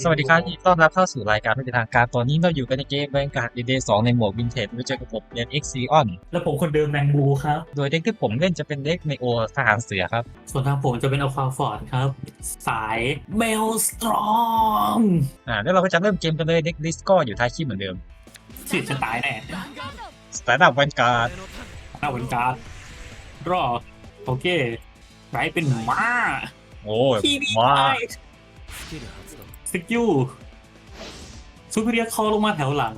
สวัสดีครับยินดีต้อนรับเข้าสู่รายการเป็นทางการ ตอนนี้เราอยู่กันในเกมแบงการ์ดดีเดย์สองในหมวกวินเทจโดยเจอกับผมเรียนเอ็กซีออนแล้วผมคนเดิมแมงบูครับ โดยเด็กที่ผมเล่นจะเป็นเด็กในโอทหารเสือครับ ส่วนทางผมจะเป็นอควาฟอร์ดครับ สายเมลสตรองอ่าแล้วเราก็จะเริ่มเกมกันเลยเด็กดิสก็อยู่ท้ายคลิปเหมือนเดิมสิจะตายแน่สตาร์ทอัพวันการ์ดหน้าวันการ์ดรอโอเคไรเป็นม้าโอ้ยทีวีว้า สกิลซูเปอร์เรียคอลงมาแถวหลัง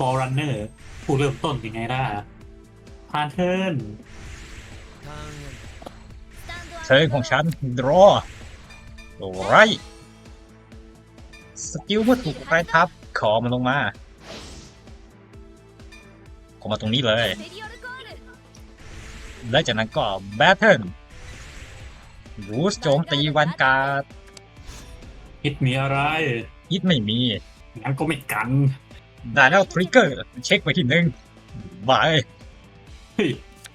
บอลรันเนอร์ผู้เริ่มต้นยังไงได้พานเทิร์นเชิญของฉันดรอโอ้ไรสกิลเมื่อถูกใครทับ ขอมันลงมา ขอมาตรงนี้เลย และจากนั้นก็แบทเทิลรูสโจมตีวันการ์ด ฮิตมีอะไรยิดไม่มีงั้นก็ไม่กันได้แล้วทริกเกอร์เช็คไปทีหนึ่งบายเฮ้ย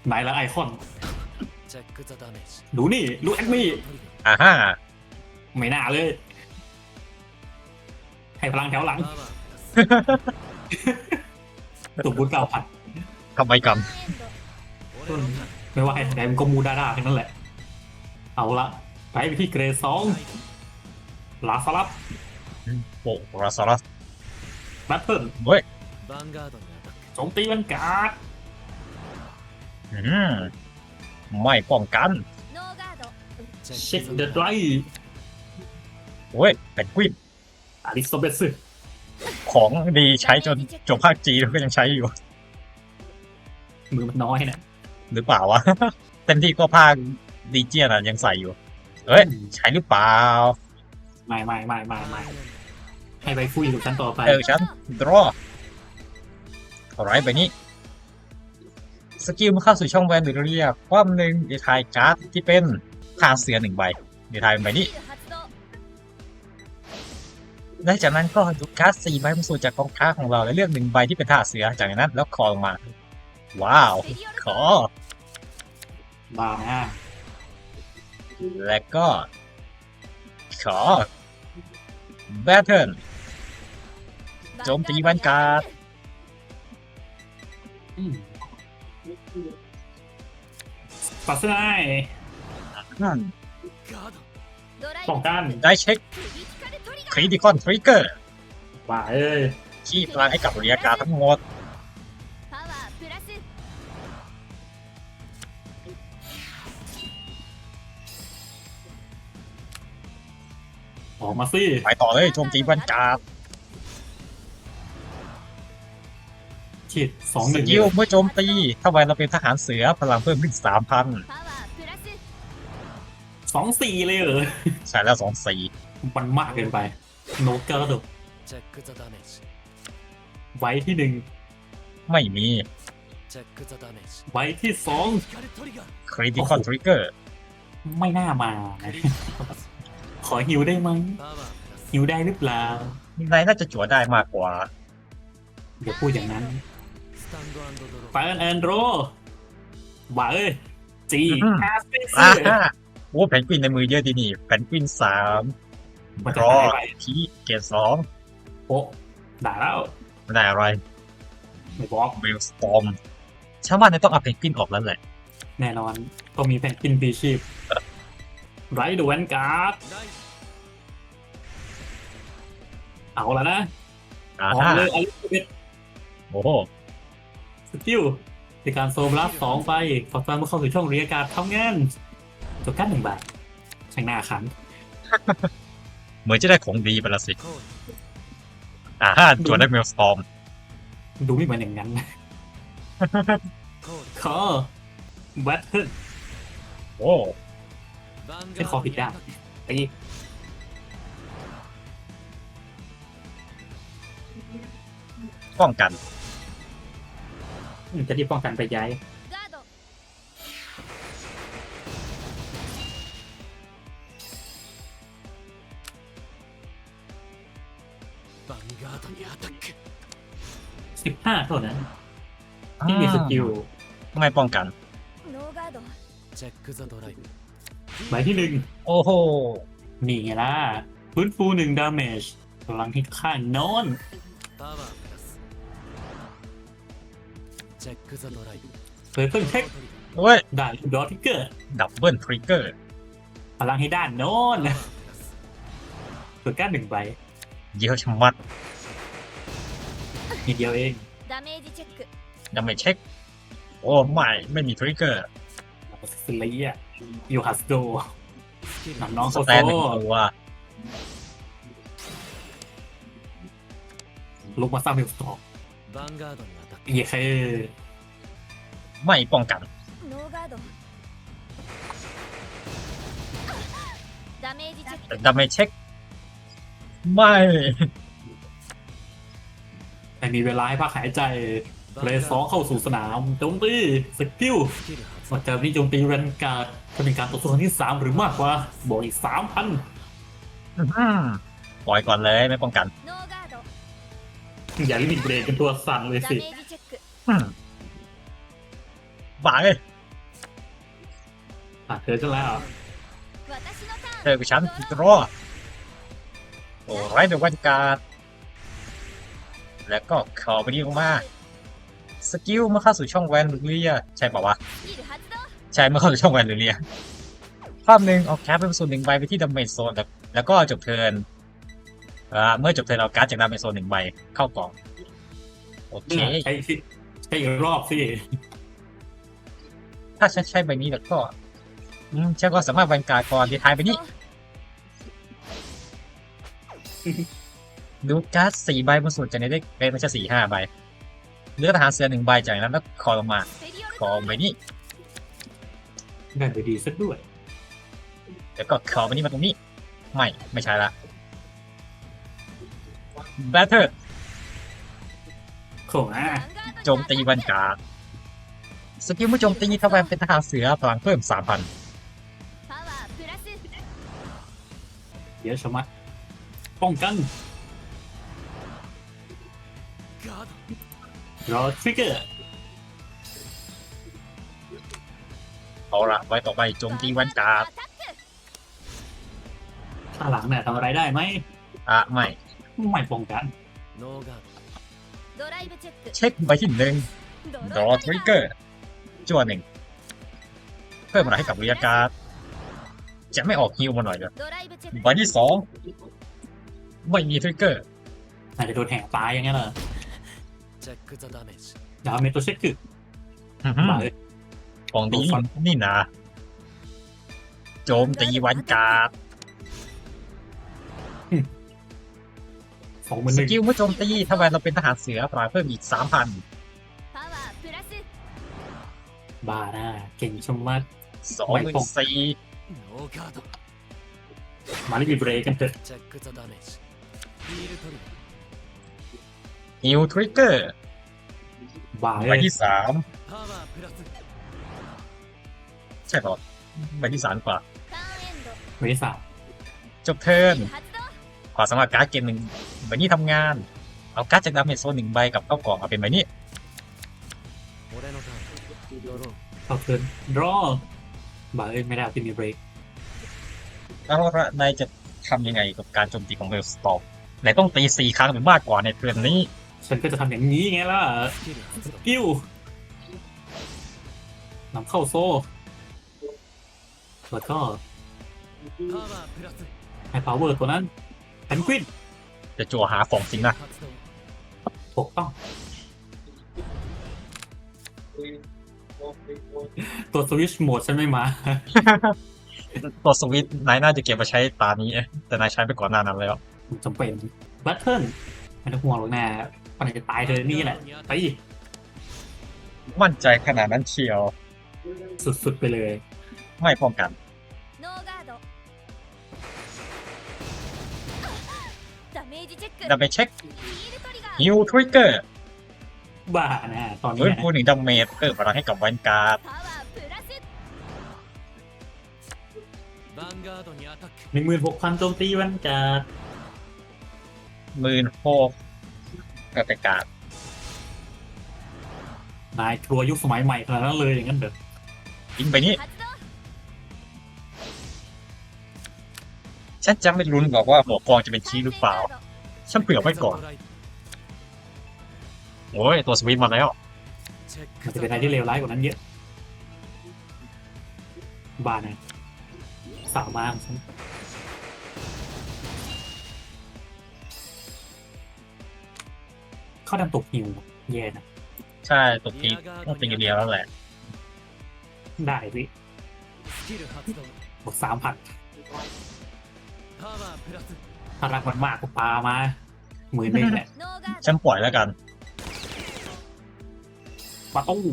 ไหนละไอคอน ดูนี่ ดูแอดมี่อ่าฮ่าไม่น่าเลย ให้พลังแถวหลังตัวบุญเก่าผัดทำไมกันไม่ว่าให้ใครมันก็มูด้าด้าทั้งนั้นแหละ เอาละไปไปที่เกรดสอง ลาสลับโอ้ราซารัสแบทเทิลเฮ้ยโจมตีมันการ์ดอืมไม่ป้องกันเช็คเดดไลเฮ้ยเป็นกวินอาริสโตเบสของดีใช้จนจบภาคจีนก็ยังใช้อยู่ มือมันน้อยนะหรือเปล่าวะ เต็มที่ก็ภาคดีเจียนอะยังใส่อยู่ เฮ้ย ใช้หรือเปล่า ไม่ไม่ไม่ไม่ไม่ให้ไปฟุยกับฉันต่อไป เออฉันดรออะไรไปนี้ สกิลเมื่อเข้าสู่ช่องแวนหรือเรียกความหนึ่งเดทายการ์ดที่เป็นทางเสือหนึ่งใบเดทายเป็นใบนี้และจากนั้นก็ดูการ์ดสี่ใบมาสู่จากกองค้าของเราและเลือกหนึ่งใบที่เป็นท่าเสือจากนั้นแล้วคอลงมา ว้าว ขอบ้านะและก็ ขอ แบทเทิลโจมตีแวนการ์ดอืมปัสไนป้องกันได้เช็คคริติคอนทริกเกอร์ว่าเอ้ยที่พลังให้กับเรียกการดทั้งหมด ออกมาสิไปต่อเลยโจมตีแวนการ์ดขีดสองหสนึ่งกิลเมื่อโจมตีถ้าแวนเราเป็นทหารเสือพลังเพิ่มขึ้นสามพันสองสี่เลยเหรอใช่แล้วสองสี่มันมากเกินไป โนเกอร์ดไว้ที่หนึ่งไม่มี ไว้ที่สองคริติคอนทริกเกอร์ไม่น่ามานะ ขอหิวได้ไหมหิวได้หรือเปล่านายน่าจะจั่วได้มากกว่า เดี๋ยวพูดอย่างนั้นไปแอนโดรว่าเอ้ยจีอืม แอสเซอ่าอร์ฮะโอ้แพนกวินในมือเยอะดีนี่แพนกวินสามมันรจะอหายไปที่เกรดสองโป๊ะด่าแล้วไม่ได้อะไรไม่บอกเวลสตอมชาวบ้านเนี่ยต้องเอาแพนกวินออกแล้วแหละ แน่นอนต้องมีแพนกินปีชีพ ไรดูแวนการ์ดเอาแล้วนะอ่าออกฮะเลยอลิซาเบธโอ้โหสกิลในการโซมรับสองไปขอฟังเมื่อเข้าสู่ช่องเรียกการทำงานจบกันหนึ่งบาทช่างหน้าขันเหมือนจะได้ของดีไปละสิอ่าฮะจวดได้เมลสตอมดูไม่เหมือนอย่างนั้นขอแบทเทิลโอ้ ใช้คอผิดด้านตีป้องกัน อืมจะรีบป้องกันไปย้ายสิบห้าเท่านั้น ที่มีสกิลไม่ป้องกัน ใบที่หนึ่งโอ้โหนี่ไงล่ะฟื้นฟูหนึ่งดาเมจพลังที่ค่างนอนเปิเครื่อเทคเว้ยด่านดอทิกเกอร์ดับเบิลทริกเกอร์พลังให้ด้านโน้นส่วนก้านหนึ่งใบเยอะชะมัดนิดเดียวเองดาเมจเช็คดาเมจเช็คโอ้ไม่ไม่มีทริกเกอร์สุดเลยอะ ยูฮัสโดน้องโซแตลุกมาสร้างเวลสตอกเย้เคไม่ป้องกัน แต่ดาเมจเช็ค ไม่แต่มีเวลาให้พักหายใจ เลยสองเข้าสู่สนามจงตีสกิลมาเจอนี่จงตีเรนการ์ จะมีการต่อสู้ครั้งที่สามหรือมากกว่าบวกอีกสามพันปล่อยก่อนเลยไม่ป้องกัน อย่าลิมิตเบรกเป็นตัวสั่งเลยสิบ้าเลยบาะเธอจะแล้วเธอกับฉันรอโอ้ไรเดี๋ยววันการ แล้วก็ขอไปดีออกมา สกิลมาเข้าสู่ช่องแวนหรือเปล่าใช่ป่าวะ ใช้เมื่อเข้าช่องแวนหรือเรียคามหนึ่งออกแคปเป็นส่วนหนึ่งใบไปที่ดาเมจโซนแล้วก็จบเทิร์นเมื่อจบเทิร์นเอาการ์ดจากดาเมจโซนหนึ่งใบเข้ากล่องโอเคใช้ใช้อีกรอบสิถ้าฉันใช้ใบนี้แล้วก็ฉันก็สามารถบรรกาศกรที่ท้ายไปนี้ดูการ์ดสี่ใบบนสุดจะในได้เป็นไม่ใช่สี่ห้าใบเลือกทหารเสือหนึ่งใบจากนั้นแล้วคอลงมาคอใบนี้ นั่นไปดีสักด้วยแล้วก็ขอไปนี่มาตรงนี้ ไม่ ไม่ใช่ละ better โขอะโจมตีวันกาสกิลเมื่อโจมตีทวายเป็นทหารเสือพลังเพิ่มสามพันเยอะยวชมัดป้องกันรอทริกเกอร์ ละไว้ต่อไปจมตีแวนการ์ดข้างหลังเนี่ยทำอะไรได้ไหมอะไม่ไม่ป้องกัน เช็คไปที่หนึ่งดรอทริกเกอร์จั่หนึ่งเพิ่มพลังให้กับริยาการจะไม่ออกฮิวมาหน่อยเลยวันที่สองไม่มีทริกเกอร์อาจจะโดนแหกตายอย่างเงี้ยเหรอดาวเมโตเช็คคือ ของดีนี่นะโจมตีวันการ์ด สองหมัน ส หนึ่ง กิลเมื่อโจมตีถ้าแวนเราเป็นทหารเสือปลายเพิ่มอีกสามพัน パワープラス บ้านะเก่งชะมัด สองหมื่นสี่ ノーガード มาลิมิตเบรกกันเถอะ チェックザダメージヒールトリガー ฮิวทริกเกอร์ บ้าเล ใบ ย ที่สาม パワープラス ใช่ป่าวไปที่สารกว่าเวสามจบเทิร์นขอสมัครการ์ดเกมหนึ่งใบนี้ทำงาน เอาการ์ดจากดาเมจโซนหนึ่งใบกับเข้ากล่องเอาเป็นใบนี้ขอบคุณรอบาเอ้ยไม่ได้ที่มีเบรกแล้วนายจะทำยังไงกับการโจมตีของเวลสตอมนายต้องตีสี่ครั้งหรือมากกว่าในเทิร์นนี้ ฉันก็จะทำอย่างนี้ไงล่ะกิ้วนำเข้าโซ่ แล้วก็ไอพาวเวอร์ตัวนั้นแพนกวินจะจั่วหาของสิงนะถูกต้อง ตัวสวิชโหมดใช่ไหมมา ตัวสวิชนายน่าจะเก็บมาใช้ตานี้ แต่นายใช้ไปก่อนหน้านั้นแล้วจำเป็นบัตเทิลไม่ต้องห่วงหรอกนะปันจะตายเธอนี่แหละไปมั่นใจขนาดนั้นเชียว สุดๆไปเลย ไม่ร้อมกัน ดาเมจเช็คฮิวทริกเกอร์บ้านะตอนนี้ฟื้นฟูดถึงดามเมจเพิ่มพลังให้กับแวนการ์ดหนึ่งหมื่นหกพันโจมตีแวนการ์ดหมื่นหกกระแตกการ์ดนายทัวยุคสมัยใหม่ขนาดนั้นเลยอย่างนั้นเด้อยิงไปนี่ ฉันจะไม่รุ้นหรอกว่าหมอกรองจะเป็นชี้หรือเปล่า ฉันเผื่อไว้ก่อน โอ้ย ตัวสวีทมาแล้ว มันจะเป็นอะไรที่เลวร้ายกว่านั้นเยอะ บ้านะสาวมากฉันเข้าดำตกหิวเย็นใช่ตกคิวต้องเป็นอย่างเดียวแล้วแหละ ได้สิหมดสามพัน พลักมันมากกว่ปามาหมื่นหนึ่งแหละฉันปล่อยแล้วกันปลาตู้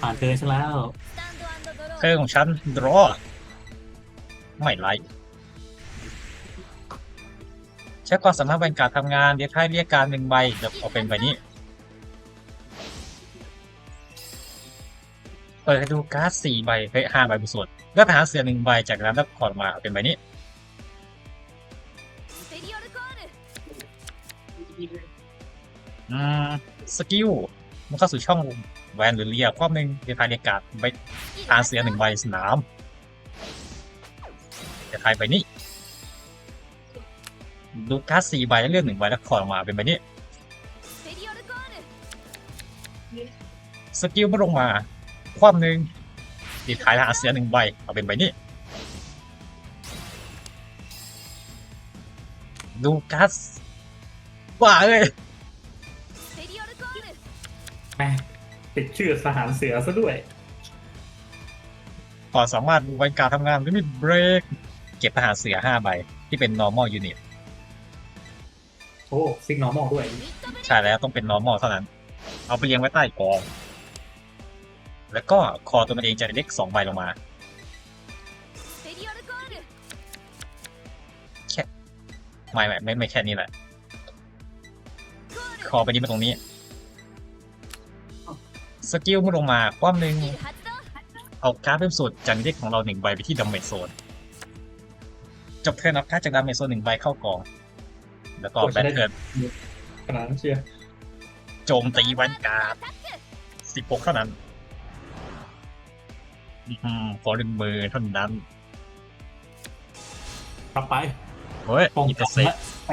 ผ่านเกินซะแล้วเครื่องของฉันดรอไม่ไรใช้ความสามารถเป็นการทำงานเดี๋ยวค่าเรียกการหนึ่งใบเดี๋ยวเอาเป็นใบนี้ เปิดให้ดูการ์ดสี่ใบเฮ้ยห้าใบเป็นส่วนแล้วหาเสียหนึ่งใบจากนั้นแล้วขอดมาเป็นใบนี้สกิลมันเข้าสู่ช่องแวนหรือเรียความหนึ่งเดทายเดกาดไปทานเสียหนึ่งใบสนามเดทายไปนี่ดูการ์ดสี่ใบแล้วเลือกหนึ่งใบแล้วขอดมาเป็นใบนี้สกิลไม่ลงมา ความหนึ่งตีท้ายทหารเสียหนึ่งใบเอาเป็นใบนี้ ดูกัสว่าเลยแม่ติดชื่อสหารเสือซะด้วยพอสามารถดูใบการทำงานหรือมเบรก เก็บทหารเสือห้าใบ ที่เป็น normal unit โอ้ซิก normal ด้วย ใช่แล้วต้องเป็น normal เท่านั้น เอาไปเลี้ยงไว้ใต้กอง แล้วก็คอตัวมันเองจะเล็ก2ใบลงมาแค่ไม่ไม่ไม่แค่นี้แหละ คอไปนี้มาตรงนี้ สกิลมันลงมาความหนึ่งเอาการ์ดเพิ่มสุดจากเด็กของเราหนึ่งใบไปที่ดัมเมจโซนจบเทินเอการ์ดจากดัมเมจโซนหนึ่งใบเข้ากอง แล้วก็แบทเกิร์นขนาดเชียร์โจมตีวันการ์ดสิบหกเท่านั้น อืมขอหนึ่งมือเท่านั้น รับไป เฮ้ย ป้อง อินเต กั อน ร์เซ และไป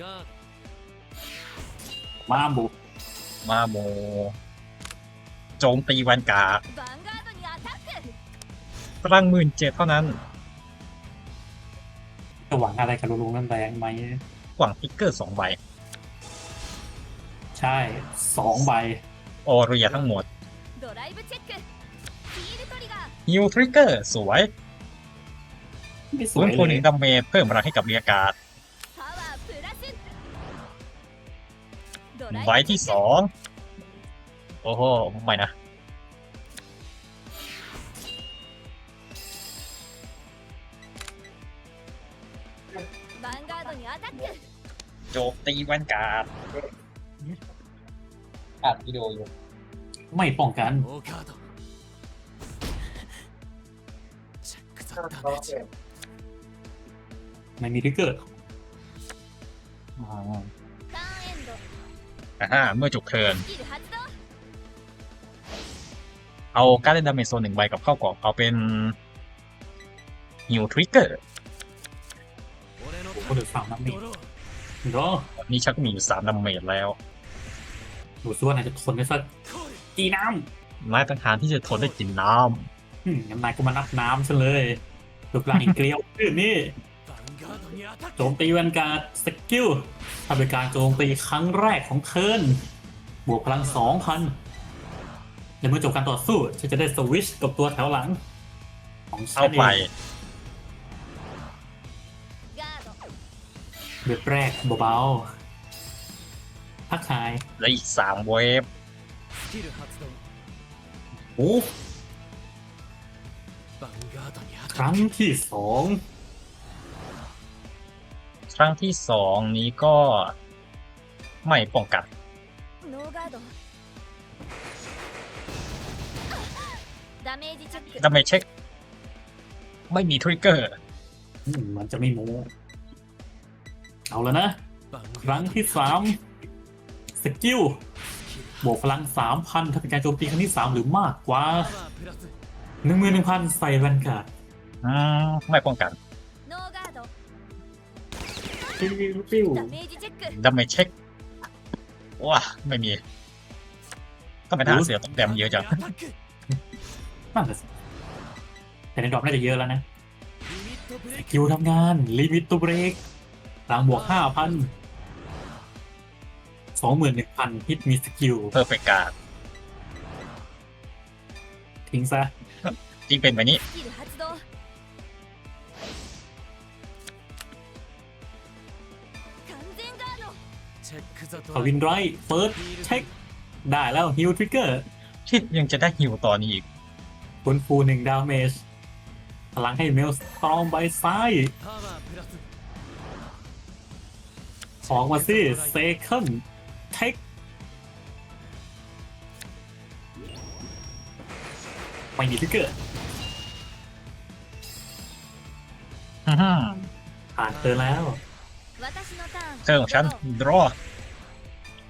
ガー มาบุก มาโม โจมตีวันการ์ด ヴァンガードにアタック พลังหมื่นเจ็ดเท่านั้น จะหวังอะไรกับลุงนั่นแรงไหม หวังทิกเกอร์สองใบ ใช่สองใบ โอเรียทั้งหมด ドライブチェックヒールトリガー ฮิวทริกเกอร์สวย ไม่ส ฟื้ วน ย ฟูห เล นึ่ ย งดาเมจเพิ่มพลังให้กับเรียการ์ด パワープラスド ใบที่สองโอ้โหไม่นะ ヴァンガードにアタック โจมตีวันการ์ดอัดวิดีโออยู่ ไม่ป้องกันไม่มีทิกเกอร์อ่าเมื่อจบเทิร์นเอาการเล่นดาเมจโซนหนึ่งใบกับเข้ากรอบเอาเป็นนิวทริกเกอร์คนเดือดสามดาเมจเหรอนี่ชักมีอยู่สามดาเมจแล้วดูซิว่าน่าจะทนได้สัก กีน้ำไม้ต่างหากที่จะทนได้กินน้ำน้ำนายก็มานักน้ำซะเลยลูกหลานเกลียวขึ้นนี่โจมตีแวนการสกิลทำเป็นการโจมตีครั้งแรกของเทิร์นบวกพลังสองพันในเมื่อจบการต่อสู้ฉันจะได้สวิชกับตัวแถวหลัง ของฉันเองเว็บแรกเบาๆพักหาย และอีกสามเว็บ スキル発動 โอ้ ヴァンガードにア ค タッ รั้งที่สอง ครั้งที่สองนี้ก็ไม่ป้องกัน ノーガードダメージチェック ดาเมจเช็ค ไม่มีทริกเกอร์ อืมมันจะไม่โม้เอาแล้วนะ クヴァン ครั้งที่สามสกิล スキル บวกพลัง 3,000ถ้าเป็นการโจมตีครั้งที่ 3 หรือมากกว่า 1 1 0 0 0 ใส่แวนการ์ดอืมไม่ป้องกันปิ้วปิ้วดัมเมจเช็คว้าไม่มีก็ไเป็ทหาเสือต้องแดมเยอะจังนั่นแะแต่ในดรอปน่าจะเยอะแล้วนะคิวทำงานลิมิตตัวเบรกรามบวก 5,000 สองหมื่นหนึ่งพันฮิตมีสกิลเพอร์เฟกการทิ้งซะจริงเป็นแบบนี้ เขาวินไรเฟิร์สเช็ค ได้แล้วฮิลทริกเกอร์ชิดยังจะได้ฮิลตอนนี้อีกคุณฟูหนึ่งดาวเมจพลังให้เมลสตรองไบซ้ายอองมาสิเซคัน เทคไม่มีทิกเกอร์ผ่านเธอแล้วเธอของฉันดรอ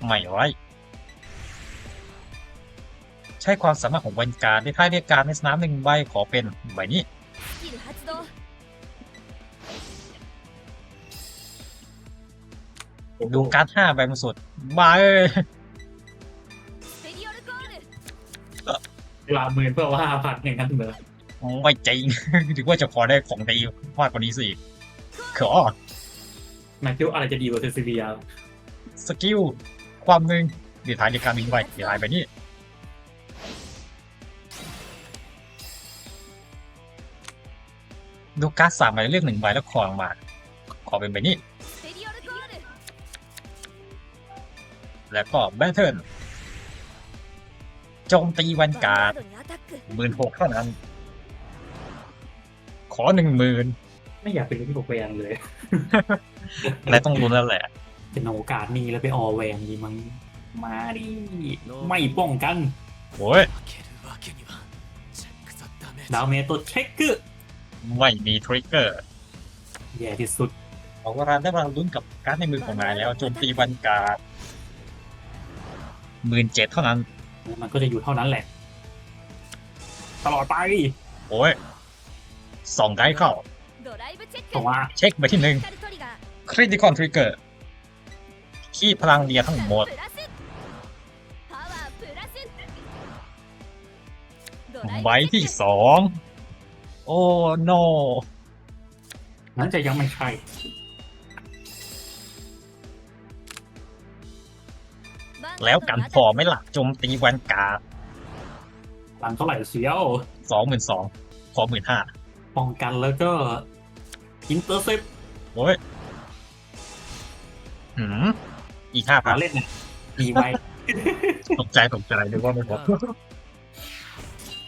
ไม่ไว้ใช้ความสามารถของวันการได้ท่าเรียกการในสนามหนึ่งใบขอเป็นใบนี้ ดูการ์ดห้าใบมันสดบ้าเอ้ยวลาเมินเพื่อว่าห้าพันอย่างนั้นเหรอไม่จริง ถึงว่าจะพอได้ของดีมากกว่านี้สิขอแมายคิดอะไรจะดีกว่าเซอร์ซิเลียสกิล ความหนึ่งดีทายในการบินไปเดีทายไปนี่ดูการ์ดสามใบเลือกหนึ่งใบแล้วคอลงมา ขอเป็นไปนี่ แล้วก็แบทเทิลโจมตีวันการหมื่นหกเท่านั้น ขอหนึ่งหมื่นไม่อยากเป็นลูกที่หกแวนเลย และต้องรุนแล้วแหละ เป็นโอกาสนี้แล้วไปออแวงดีมั้งมาดิไม่ป้องกันโอ้ยดาวเมตตัวเทรคเกอร์ไม่มีทริกเกอร์แย่ที่สุดบอกว่ารานได้รับลุ้นกับการในมือของนายแล้วโจมตีวันการ หมื่นเจ็ดเท่านั้น มันก็จะอยู่เท่านั้นแหละ ตลอดไป โอ้ยสองไกด์เข้าผมว่เช็คไปที่หนึ่งคริติคอนทริกเกอร์ขี้พลังเดียทั้งหมดใบที่สอง โอ้โนนั่นจะยังไม่ใช่ แล้วกันพอไหมล่ะจมตีแวนกาหลังเท่าไหร่เสียวสองหมื่นสองพอหมื่นห้าป้องกันแล้วก็อินเตอร์เซปโอ้ยหืมอีกห้าพันเล่นไงดีไวตกใจตกใจนึยว่าไม่พ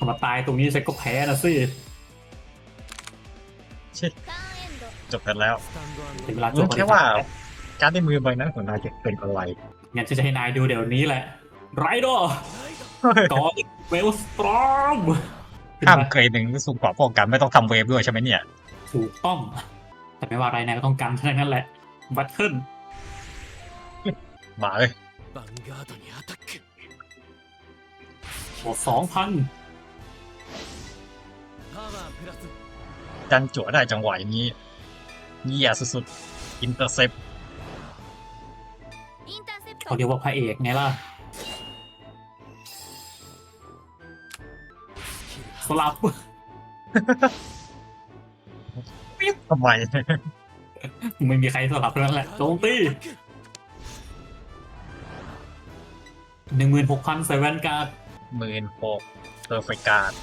อมาตายตรงนี้เซก็แพ้นะสิชิจบกันแล้ว เป็เวลาจบแค่ว่า การได้มือใบนั้นของนายจะเป็นอะไร งั้นจะให้นายดูเดี๋ยวนี้แหละ ไรดอก่อเวลสตรอมข้ามเคยหนึ่งสูงกว่าพวกกันไม่ต้องทำเวฟด้วยใช่ไหมเนี่ยถูกต้อง แต่ไม่ว่าไรนายก็ต้องกันแค่นั้นแหละ บัตเทิลมาเลยโอ้สองพันดันจั่วได้จังหวะอย่างนี้เยี่ยสุดๆอินเตอร์เซ็ป เขาเรียกว่าพระเอกไงล่ะสลับทำไมไม่มีใครสลับแล้วแหละโจมตีหนึ่งหมื่นหกพันเซเว่นการ์ดหมื่นหกเซเวนไการ์ด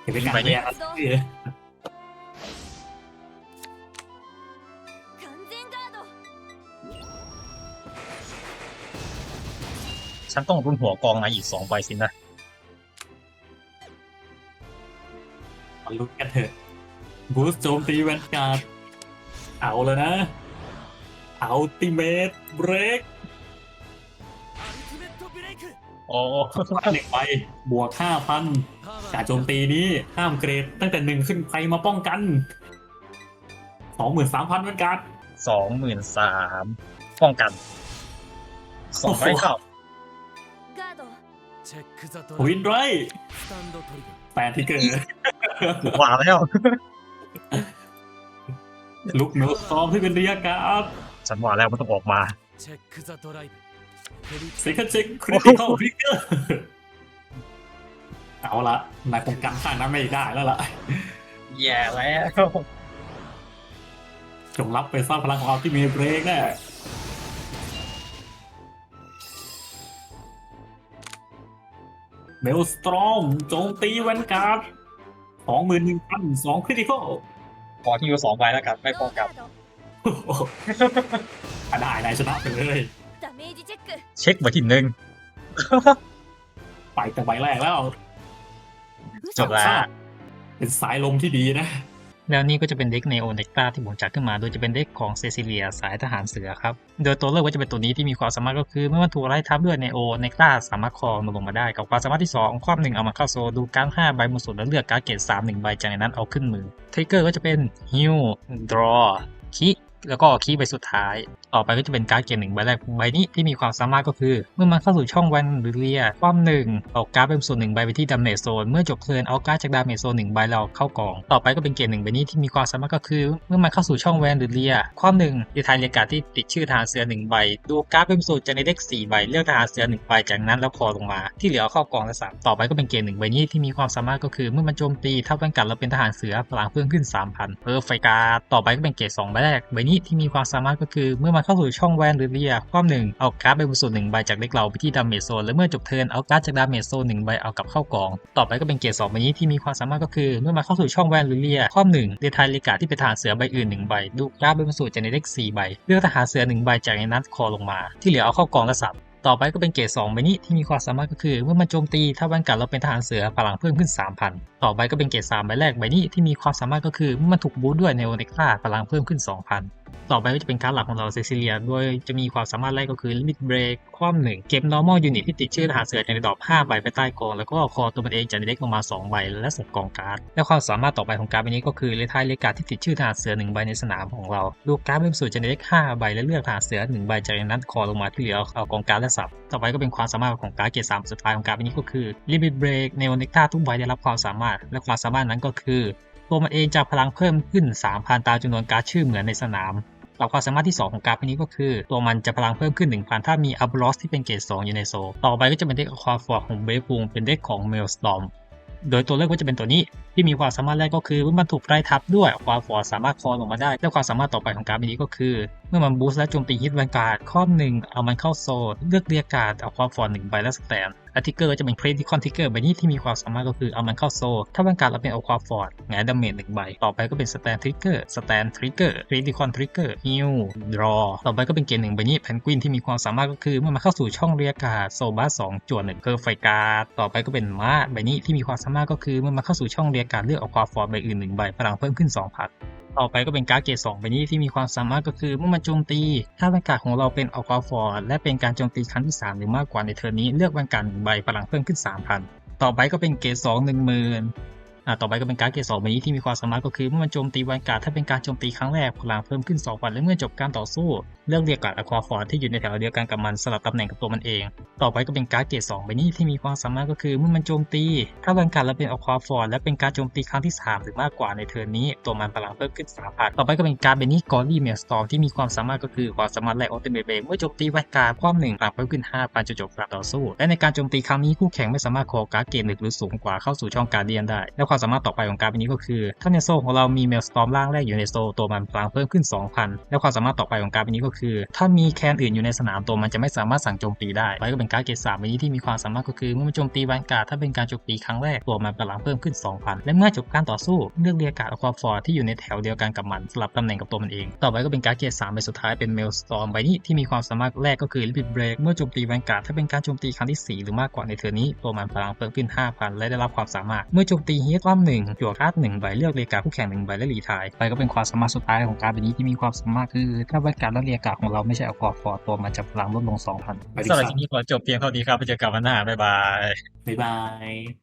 เห็นเป็นการเรีย ฉันต้องรุนหัวกองนายอีกสองใบสินะมาลุ้นกันเถอะ บูสโจมตีแวนการ์ด เอาแล้วนะ อัลติเมตเบรกโอ้หนึ่งไป บวกห้าพันจากโจมตีนี้ห้ามเกรดตั้งแต่หนึ่งขึ้นไปมาป้องกันสองหมื่นสามพันแวนการสองหมื่นสามป้องกันสองไฟเข้า วินไรแปดที่เกินหวาแล้ว ลุกโนซ้อมที่เป็นรียะการฉันหว่าแล้วมันต้องออกมาเซคันเช็คคริติคอลฟิกเกอร์เอาละนายคงกันสร้างนั้นไม่ได้แล้วล่ะแย่แล้วจงรับไปสร้างพลังของเราที่มีเบรกแน่ เมลสตรอมโจมตีแวนการ์ดสองหมื่นหนึ่งพันสองคริติคอลขอฮิวสองใบแล้วกันไม่ป้องกันอะได้นชนะไปเลยเช็คมาทีหนึ่งไปแต่ใบแรกแล้วจบแล้วเป็นสายลมที่ดีนะ แล้วนี่ก็จะเป็นเด็กในโอเนกตาที่ผมจัดขึ้นมา โดยจะเป็นเด็กของเซซิเลียสายทหารเสือครับ โดยตัวเลือกก็จะเป็นตัวนี้ที่มีความสามารถก็คือ เมื่อมันถูกไล่ทับด้วยเนโอเนกตาสามารถคลอมันลงมาได้ กับความสามารถที่ 2 ความหนึ่งเอามาเข้าโซลดูการ์ด5ใบบนสุดแล้วเลือกการ์ดเกรด3 1ใบจากนั้นเอาขึ้นมือทริกเกอร์ก็จะเป็นฮิวดรอคิ แล้วก็คีย์ใบสุดท้าย ต่อไปก็จะเป็นการ์ดเกมหนึ่งใบแรกใบนี้ที่มีความสามารถก็คือ เมื่อมันเข้าสู่ช่องแวนหรือเลียความหนึ่งเอาการ์ดเป็นส่วนหนึ่งใบไปที่ดาเมจโซนเมื่อจบเทิร์นเอาการ์ดจากดาเมจโซนหนึ่งใบเราเข้ากอง ต่อไปก็เป็นเกมหนึ่งใบนี้ที่มีความสามารถก็คือ เมื่อมันเข้าสู่ช่องแวนหรือเลียความหนึ่งดีทายเรียกการ์ดที่ติดชื่อทหารเสือหนึ่งใบ ดูการ์ดเป็นส่วนจากในเด็กสี่ใบเลือกทหารเสือหนึ่งใบจากนั้นแล้วคอลงมา ที่เหลือเข้ากองละสามต่อไปก็เป็นเกมหนึ่งใบนี้ที่มีความสามารถก็คือ เมื่อมันโจมตีถ้าแวนการ์ดเราเป็นทหารเสือพลังเพิ่มขึ้น3,000เพอร์ไฟการ์ดต่อไปก็เป็นเกรดสองใบแรกใบนี้ที่มีความสามารถก็คือ เมื่อมันเข้าสู่ช่องแวนหรือเลียความหนึ่งเอาการ์ดเป็นส่วนหนึ่งใบจากเด็กเราไปที่ดาเมจโซนและเมื่อจบเทิร์นเอาการ์ดจากดาเมจโซนหนึ่งใบเอากลับเข้ากอง ต่อไปก็เป็นเกรดสองใบนี้ที่มีความสามารถก็คือ เมื่อมันเข้าสู่ช่องแวนหรือเลียความหนึ่งเดทายเลกาที่เป็นทหารเสือใบอื่นหนึ่งใบดูการ์ดเป็นส่วนจากในเด็กสี่ใบเลือกทหารเสือหนึ่งใบจากในนั้นคอลงมา ที่เหลือเอาเข้ากองและสับต่อไปก็เป็นเกรด2ใบนี้ที่มีความสามารถก็คือ เมื่อมันโจมตีถ้าแวนการ์ดเราเป็นทหารเสือพลังเพิ่มขึ้น 3,000 ต่อไปก็เป็นเกรด3ใบแรกใบนี้ที่มีความสามารถก็คือเมื่อมันถูกบูสต์ด้วยเนโอเนกซ่าพลังเพิ่มขึ้น 2,000 ต่อไปก็จะเป็นการ์หลักของเราเซซิเลีย โดยจะมีความสามารถแรกก็คือ Limit Break ความหนึ่งเก็บ normal unit ที่ติดชื่อทหารเสือในดอก5ใบไปใต้กอง แล้วก็คอตัวมันเองจากในเด็กลงมา 2 ใบและส่งกองการ์ด และความสามารถต่อไปของการ์ดใบนี้ก็คือเลทายเลกาที่ติดชื่อทหารเสือ1ใบในสนามของเราดูการ์ดเป็นสูตรจากในเด็ก5ใบและเลือกทหารเสือ1ใบจากในนั้นคอลงมาที่เหลือเอากองการ์ดและสับต่อไปก็เป็นความสามารถของการ์ดเกรด3สุดท้ายของการ์ดใบนี้ก็คือ Limit Break ในโอเนกาทุกใบได้รับความสามารถและความสามารถนั้นก็คือ ตัวมันเองจะพลังเพิ่มขึ้น 3,000 ตามจำนวนการ์ดชื่อเหมือนในสนามต่อความสามารถที่ 2 ของการ์ดนี้ก็คือ ตัวมันจะพลังเพิ่มขึ้น 1,000 ถ้ามีอัลบรอสที่เป็นเกรด2อยู่ในโซ ต่อไปก็จะเป็นเด็กความฟอร์ของเบฟวงเป็นเด็กของเมลสตอมโดยตัวเลือกก็จะเป็นตัวนี้ ที่มีความสามารถแรกก็คือเมื่อมันถูกไล่ทับด้วยความฟอร์สามารถคอลงมาได้ และความสามารถต่อไปของการ์ดนี้ก็คือ เมื่อมันบูสต์และโจมตีฮิตแวนการ์ดข้อหนึ่งเอามันเข้าโซลเลือกเรียกการ์ดเอาความฟอร์หนึ่งใบและสแตนอาร์ติเกอร์ก็จะเป็นเครดิคอนทิกเกอร์ใบนี้ที่มีความสามารถก็คือเอามันเข้าโซลถ้าแวนการ์ดเราเป็นเอาความฟอร์ดหงายดาเมจหนึ่งใบ ต่อไปก็เป็นสแตนทริกเกอร์สแตนทริกเกอร์เครดิคอนทริกเกอร์ฮิวดรอต่อไปก็เป็นเกณฑ์หนึ่งใบนี้แพนกวินที่มีความสามารถก็คือเมื่อมันเข้าสู่ช่องเรียการ์ดโซบัสสองจวนหนึ่งเพอร์ไฟการ์ดต่อไปก็เป็นมาใบนี้ที่มีความสามารถก็คือเมื่อมันเข้าสู่ช่องเรียกการเลือกเอาความฟอร์มใบอื่นหนึ่งใบพลังเพิ่มขึ้น 2 พันต่อไปก็เป็นการ์ดเกรด2ใบนี้ที่มีความสามารถก็คือเมื่อมันโจมตี ถ้าแวนการ์ดของเราเป็นอัลกาฟอร์และเป็นการโจมตีครั้งที่ 3 หรือมากกว่าในเทอร์นนี้เลือกแวนการ์ดหนึ่งใบพลังเพิ่มขึ้น 3,000 ต่อไปก็เป็นเกรด2 1 0,000 อ่าต่อไปก็เป็นการเกรด2ใบนี้ที่มีความสามารถก็คือเมื่อมันโจมตีแวนการถ้าเป็นการโจมตีครั้งแรกพลังเพิ่มขึ้น2,000และเมื่อจบการต่อสู้ เลือกเรียกการ์ดอควาฟอร์ที่อยู่ในแถวเดียวกันกับมันสลับตำแหน่งกับตัวมันเอง ต่อไปก็เป็นการเกรด2ใบนี้ที่มีความสามารถก็คือเมื่อมันโจมตี ถ้าแวนการ์ดเราเป็นอควาฟอร์และเป็นการโจมตีครั้งที่ 3 หรือมากกว่าในเทิร์นนี้ ตัวมันพลังเพิ่มขึ้น3,000ต่อไปก็เป็นการเบนี้กอรี่เมลสตอมที่มีความสามารถก็คือความสามารถแรกออเตเมเบเมื่อโจมตีแวนการ์ดความหนึ่งพลังเพิ่มขึ้น5,000จนจบการต่อสู้ และในการโจมตีครั้งนี้คู่แข่งไม่สามารถคอการเกรดหนึ่งหรือสูงกว่าเข้าสู่ช่องการเดียนได้และความความสามารถต่อไปของการ์ดนี้ก็คือถ้าในโซ่ของเรามีเมลสตอมร่างแรกอยู่ในโซ่ตัวมันพลังเพิ่มขึ้น 2,000 และความสามารถต่อไปของการ์ดนี้ก็คือ ถ้ามีแคนอื่นอยู่ในสนามตัวมันจะไม่สามารถสั่งโจมตีได้ไปก็เป็นการ์ดเกรดสามนี้ที่มีความสามารถก็คือเมื่อมันโจมตีแวนการถ้าเป็นการโจมตีครั้งแรกตัวมันพลังเพิ่มขึ้น 2,000 และเมื่อจบการต่อสู้เลือกเรียกการ์ดอควาฟอร์ที่อยู่ในแถวเดียวกันกับมันสลับตำแหน่งกับตัวมันเอง ต่อไปก็เป็นการ์ดเกรดสามใบสุดท้ายเป็นเมลสตอมใบนี้ที่มีความสามารถแรกก็คือลิบิดเบรกเมื่อโจมตีแวนการถ้าเป็นการโจมตีครั้งที่สี่หรือมากกว่าในเทอร์นนี้ตัวมันพลังเพิ่มขึ้น 5,000 และได้รับความสามารถเมื่อโจมตีฮิตรอบหนึ่งจั่วการ์ดหนึ่งใบเลือกเรียกการ์ดคู่แข่งหนึ่งใบและรีไทายไปก็เป็นความสามารถสุดท้ายของการ์ดใบนี้ที่มีความสามารถคือ ถ้าแวนการ์ดและเรียกการ์ดของเราไม่ใช่อควาฟอร์ตัวมันจะพลังลดลง2,000ไปดิสำหรับครับทีนี้ขอจบเพียงเท่านี้ครับไปเจอกันวันหน้าบ๊ายบายบ๊ายบาย